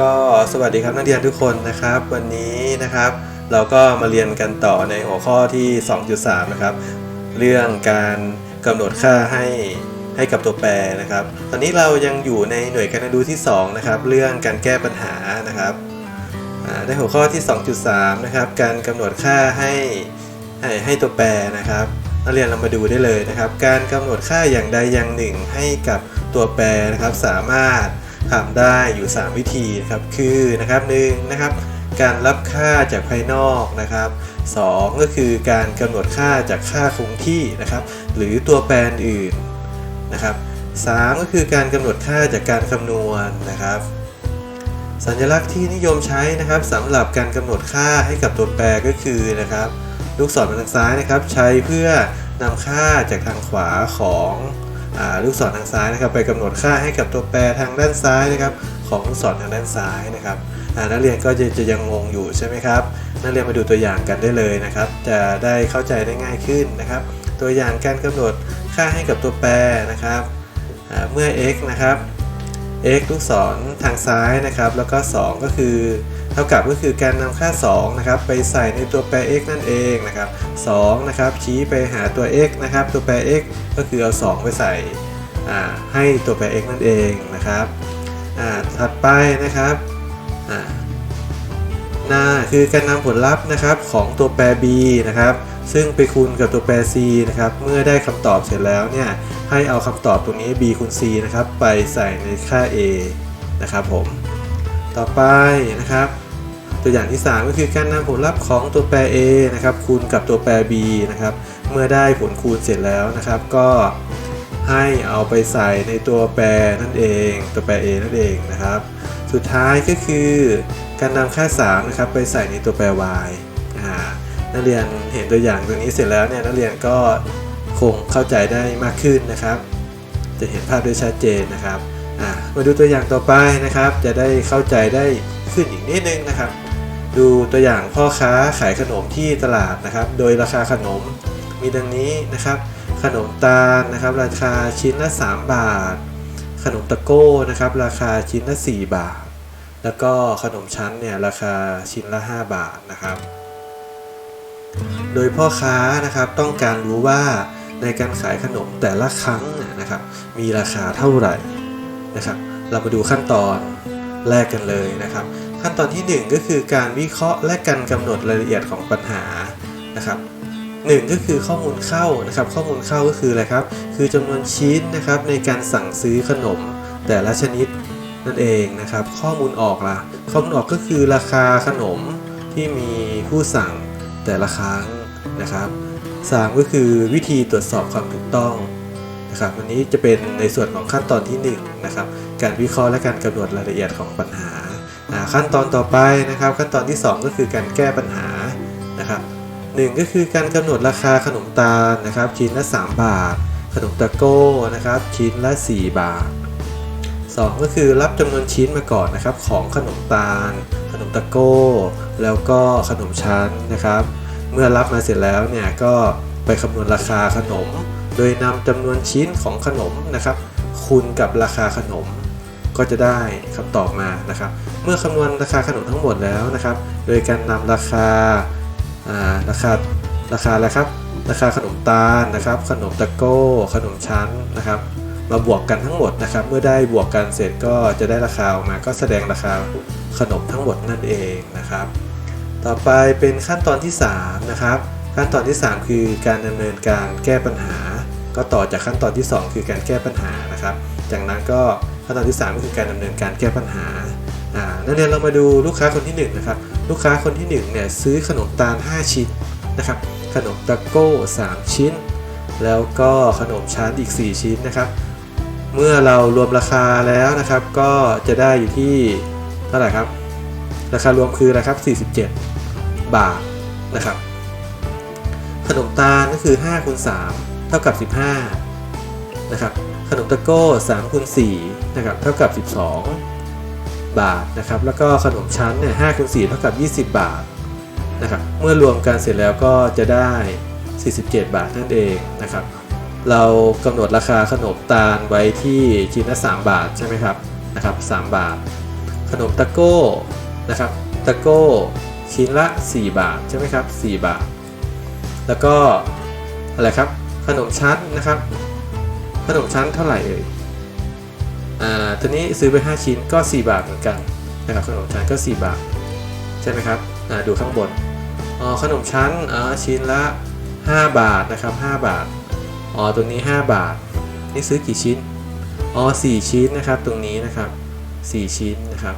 ก็สวัสดีครับนักเรียนทุกคนนะครับ วันนี้นะครับ เราก็มาเรียนกันต่อในหัวข้อที่ 2.3 นะครับ เรื่องการ กำหนดค่าให้ให้กับตัวแปรนะครับ ตอนนี้เรายังอยู่ในหน่วยการเรียนรู้ที่ 2 นะครับ เรื่องการแก้ปัญหานะครับอ่าในหัวข้อที่ 2.3 นะครับ การกำหนดค่าให้ให้ให้ตัวแปรนะครับนักเรียนเรามาดูได้เลยนะครับ การกำหนดค่าอย่างใดอย่างหนึ่งให้กับตัวแปรนะครับ สามารถทำได้อยู่ 3 วิธีนะครับ คือนะครับหนึ่งนะครับ การรับค่าจากภายนอกนะครับ 2 ก็คือการกำหนดค่าจากค่าคงที่นะครับ หรือตัวแปรอื่นนะครับ 3 ก็คือการกำหนดค่าจากการคำนวณนะครับ สัญลักษณ์ที่นิยมใช้นะครับสำหรับการกำหนดค่าให้กับตัวแปรก็คือนะครับ ลูกศรทางซ้ายนะครับ ใช้เพื่อนำค่าจากทางขวาของอลูกศรทางซ้ายนะครับ ไปกำหนดค่าให้กับตัวแปรทางด้านซ้ายนะครับ ของลูกศรทางด้านซ้ายนะครับ นักเรียนก็จะจะยังงงอยู่ใช่ไหมครับ นักเรียนมาดูตัวอย่างกันได้เลยนะครับ จะได้เข้าใจได้ง่ายขึ้นนะครับ ตัวอย่างการกำหนดค่าให้กับตัวแปรนะครับ เมื่อ x นะครับ x ลูกศรทางซ้ายนะครับ แล้วก็ 2 ก็คือเท่ากับก็คือการนำค่า2นะครับไปใส่ในตัวแปร x นั่นเองนะครับ2นะครับชี้ไปหาตัว x นะครับ ตัวแปร x ก็คือเอา 2 ไปใส่ให้ตัวแปร x นั่นเองนะครับถัดไปนะครับ หน้าคือการนำผลลัพธ์นะครับของตัวแปร b นะครับซึ่งไปคูณกับตัวแปร c นะครับเมื่อได้คำตอบเสร็จแล้วเนี่ยให้เอาคำตอบตรงนี้ b คูณ c นะครับไปใส่ในค่า a นะครับผมต่อไปนะครับตัวอย่างที่ 3 ก็คือการนำผลลัพธ์ของตัวแปร a นะครับคูณกับตัวแปร b นะครับเมื่อได้ผลคูณเสร็จแล้วนะครับ ก็ให้เอาไปใส่ในตัวแปรนั่นเอง ตัวแปร a นั่นเองนะครับ สุดท้ายก็คือการนำค่า3นะครับไปใส่ในตัวแปร y นักเรียนเห็นตัวอย่างตัวนี้เสร็จแล้วเนี่ยนักเรียนก็คงเข้าใจได้มากขึ้นนะครับ จะเห็นภาพได้ชัดเจนนะครับมาดูตัวอย่างต่อไปนะครับ จะได้เข้าใจได้ขึ้นอีกนิดนึงนะครับ ดูตัวอย่างพ่อค้าขายขนมที่ตลาดนะครับ โดยราคาขนมมีดังนี้นะครับ ขนมตาลนะครับ ราคาชิ้นละ 3 บาท ขนมตะโก้นะครับ ราคาชิ้นละ 4 บาท แล้วก็ขนมชั้นเนี่ยราคาชิ้นละ 5 บาทนะครับ โดยพ่อค้านะครับต้องการรู้ว่าในการขายขนมแต่ละครั้งนะครับ มีราคาเท่าไหร่นะครับ เรามาดูขั้นตอนแรกกันเลยนะครับ ขั้นตอนที่ 1 ก็คือการวิเคราะห์และการกำหนดรายละเอียดของปัญหานะครับหนึ่งก็คือข้อมูลเข้านะครับ ข้อมูลเข้าก็คืออะไรครับ คือจำนวนชิ้นนะครับในการสั่งซื้อขนมแต่ละชนิด นั่นเองนะครับ ข้อมูลออกล่ะ ข้อมูลออกก็คือราคาขนมที่มีผู้สั่งแต่ละครั้งนะครับสามก็คือวิธีตรวจสอบความถูกต้องนะครับวันนี้จะเป็นในส่วนของขั้นตอนที่หนึ่งนะครับการวิเคราะห์และการกำหนดรายละเอียดของปัญหา ขั้นตอนต่อไปนะครับ ขั้นตอนที่ 2 ก็คือการแก้ปัญหานะครับหนึ่งก็คือการกำหนดราคาขนมตาลนะครับชิ้นละ 3 บาท ขนมตะโก้นะครับชิ้นละ 4 บาท 2 ก็คือรับจำนวนชิ้นมาก่อนนะครับ ของขนมตาล ขนมตะโก้ แล้วก็ขนมชั้นนะครับ เมื่อรับมาเสร็จแล้วเนี่ยก็ไปคำนวณราคาขนม โดยนำจำนวนชิ้นของขนมนะครับ คูณกับราคาขนม ก็จะได้คำตอบมานะครับ เมื่อคำนวณราคาขนมทั้งหมดแล้วนะครับ โดยการนำราคาอ่าราคาราคาอะไรครับราคาขนมตาลนะครับ ขนมตะโก้ ขนมชั้นนะครับ มาบวกกันทั้งหมดนะครับ เมื่อได้บวกกันเสร็จก็จะได้ราคาออกมาก็แสดงราคาขนมทั้งหมดนั่นเองนะครับ ต่อไปเป็นขั้นตอนที่ 3 นะครับ ขั้นตอนที่ 3 คือการดำเนินการแก้ปัญหา ก็ต่อจากขั้นตอนที่ 2 คือการแก้ปัญหานะครับ จากนั้นก็ขั้นตอนที่ 3 ก็คือการดำเนินการแก้ปัญหาอ่านักเรียนเรามาดูลูกค้าคนที่1นะครับ ลูกค้าคนที่1เนี่ยซื้อขนมตาล 5 ชิ้นนะครับ ขนมตะโก้ 3 ชิ้น แล้วก็ขนมชั้นอีก 4 ชิ้นนะครับ เมื่อเรารวมราคาแล้วนะครับ ก็จะได้อยู่ที่เท่าไหร่ครับ ราคารวมคืออะไรครับ 47 บาทนะครับ ขนมตาลก็คือ5คูณ3เท่ากับ 15นะครับ ขนมตะโก้3คูณ4นะครับเท่ากับ 12 บาทนะครับ แล้วก็ขนมชั้นเนี่ย5คูณ4เท่ากับ 20 บาทนะครับ เมื่อรวมกันเสร็จแล้วก็จะได้ 47 บาทนั่นเองนะครับ เรากำหนดราคาขนมตาลไว้ที่ชิ้นละ3บาทใช่ไหมครับนะครับ3บาท ขนมตะโก้นะครับตะโก้ชิ้นละ 4 บาทใช่ไหมครับ4บาท แล้วก็อะไรครับขนมชั้นนะครับ ขนมชั้นเท่าไหร่เอ่ยอ่าตัวนี้ซื้อไป 5 ชิ้นก็ 4 บาทเหมือนกันนะครับขนมชั้นก็ 4 บาท ใช่ไหมครับอ่าดูข้างบนอ๋อขนมชั้นอ่าชิ้นละ 5 บาทนะครับ 5 บาท อ๋อตัวนี้ 5 บาท นี่ซื้อกี่ชิ้น อ๋อ 4 ชิ้นนะครับ ตรงนี้นะครับ 4 ชิ้นนะครับ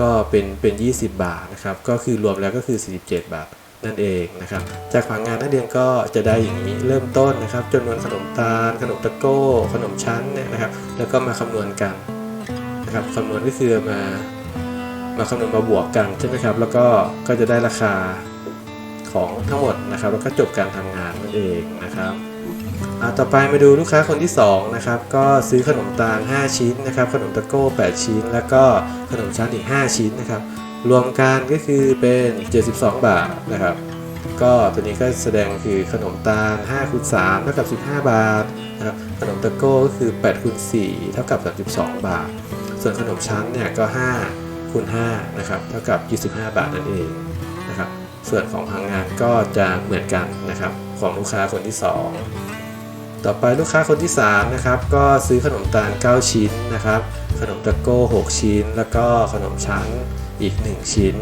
ก็เป็น เป็น 20 บาทนะครับ ก็คือรวมแล้วก็คือ 47 บาทนั่นเองนะครับ จากผังงานนักเรียนก็จะได้อย่างนี้เริ่มต้นนะครับจำนวนขนมตาล ขนมตะโก้ ขนมชั้นเนี่ยนะครับ แล้วก็มาคำนวณกันนะครับคำนวณก็คือมา มาคำนวณมาบวกกันใช่ไหมครับ แล้วก็ ก็จะได้ราคาของทั้งหมดนะครับ แล้วก็จบการทำงานนั่นเองนะครับ ต่อไปมาดูลูกค้าคนที่2นะครับก็ซื้อขนมตาล 5 ชิ้นนะครับขนมตะโก้ 8 ชิ้น แล้วก็ขนมชั้นอีก 5 ชิ้นนะครับรวมกันก็คือเป็น 72 บาทนะครับก็ตัวนี้ก็แสดงคือขนมตาล5คูณ3เท่ากับ 15 บาทนะครับขนมตะโก้ก็คือ8คูณ4เท่ากับ 32 บาท ส่วนขนมชั้นเนี่ยก็5คูณ5นะครับเท่ากับ 25 บาทนั่นเองนะครับส่วนของพังงานก็จะเหมือนกันนะครับของลูกค้าคนที่ 2 ต่อไปลูกค้าคนที่ 3 นะครับ ก็ซื้อขนมตาล 9 ชิ้นนะครับ ขนมตะโก้ 6 ชิ้น แล้วก็ขนมชั้นอีก 1 ชิ้น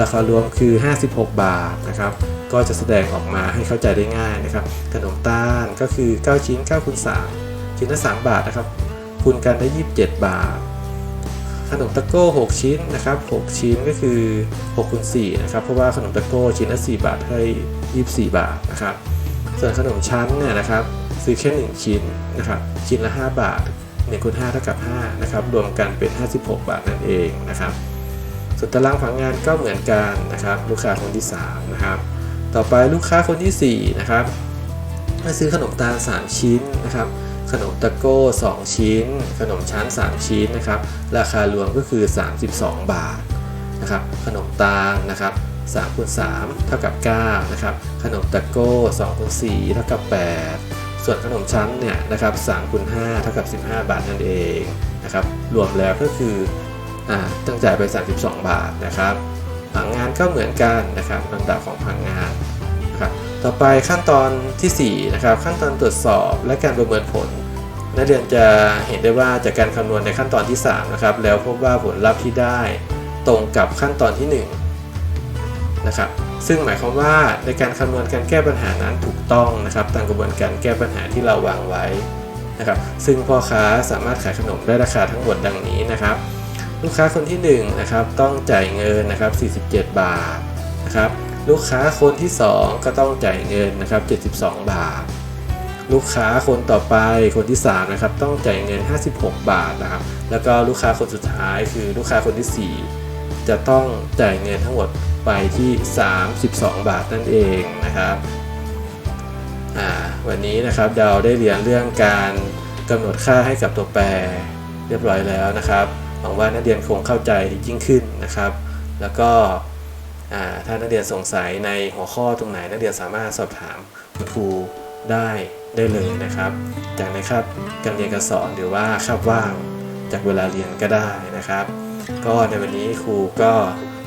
ราคารวมคือ 56 บาทนะครับ ก็จะแสดงออกมาให้เข้าใจได้ง่ายนะครับ ขนมตาลก็คือ 9 ชิ้น9คูณ3ชิ้นละ 3 บาทนะครับ คูณกันได้ 27 บาท ขนมตะโก้ 6 ชิ้นนะครับ 6 ชิ้นก็คือ6คูณ4นะครับ เพราะว่าขนมตะโก้ชิ้นละ 4 บาทให้ 24 บาทนะครับ ส่วนขนมชั้นเนี่ยนะครับ ซื้อแค่ 1 ชิ้นนะครับชิ้นละ 5 บาท1คูณ5เท่ากับ5นะครับรวมกันเป็น 56 บาทนั่นเองนะครับส่วนตารางผังงานก็เหมือนกันนะครับลูกค้าคนที่3นะครับต่อไปลูกค้าคนที่4นะครับมาซื้อขนมตาล 3 ชิ้นนะครับขนมตะโก้ 2 ชิ้น ขนมชั้น 3 ชิ้นนะครับราคารวมก็คือ 32 บาทนะครับขนมตาลนะครับ3คูณ3เท่ากับ9นะครับขนมตะโก้2คูณ4เท่ากับ8 ส่วนขนมชั้นเนี่ยนะครับ3คูณ5เท่ากับ 15 บาทนั่นเองนะครับรวมแล้วก็คืออ่าต้องจ่ายไป 32 บาทนะครับผังงานก็เหมือนกันนะครับลำดับของผังงานนะครับต่อไปขั้นตอนทีสี่4นะครับขั้นตอนตรวจสอบและการประเมินผลนักเรียนจะเห็นได้ว่าจากการคำนวณในขั้นตอนที่3นะครับแล้วพบว่าผลลัพธ์ที่ได้ตรงกับขั้นตอนที่ 1 นะครับ ซึ่งหมายความว่าในการคำนวณการแก้ปัญหานั้นถูกต้องนะครับ ตามกระบวนการแก้ปัญหาที่เราวางไว้นะครับ ซึ่งพ่อค้าสามารถขายขนมได้ราคาทั้งหมดดังนี้นะครับ ลูกค้าคนที่1นะครับต้องจ่ายเงินนะครับ 47 บาทนะครับ ลูกค้าคนที่ 2 ก็ต้องจ่ายเงินนะครับ 72 บาท ลูกค้าคนต่อไปคนที่3นะครับต้องจ่ายเงิน 56 บาทนะครับ แล้วก็ลูกค้าคนสุดท้ายคือลูกค้าคนที่ 4 จะต้องจ่ายเงินทั้งหมด ไปที่ 32 บาทนั่นเองนะครับวันนี้นะครับเราได้เรียนเรื่องการกำหนดค่าให้กับตัวแปรเรียบร้อยแล้วนะครับหวังว่านักเรียนคงเข้าใจยิ่งขึ้นนะครับ แล้วก็ถ้านักเรียนสงสัยในหัวข้อตรงไหนนักเรียนสามารถสอบถามคุณครูได้ได้เลยนะครับ จากในคาบการเรียนการสอนหรือว่าคาบว่างจากเวลาเรียนก็ได้นะครับ ก็ในวันนี้ครูก็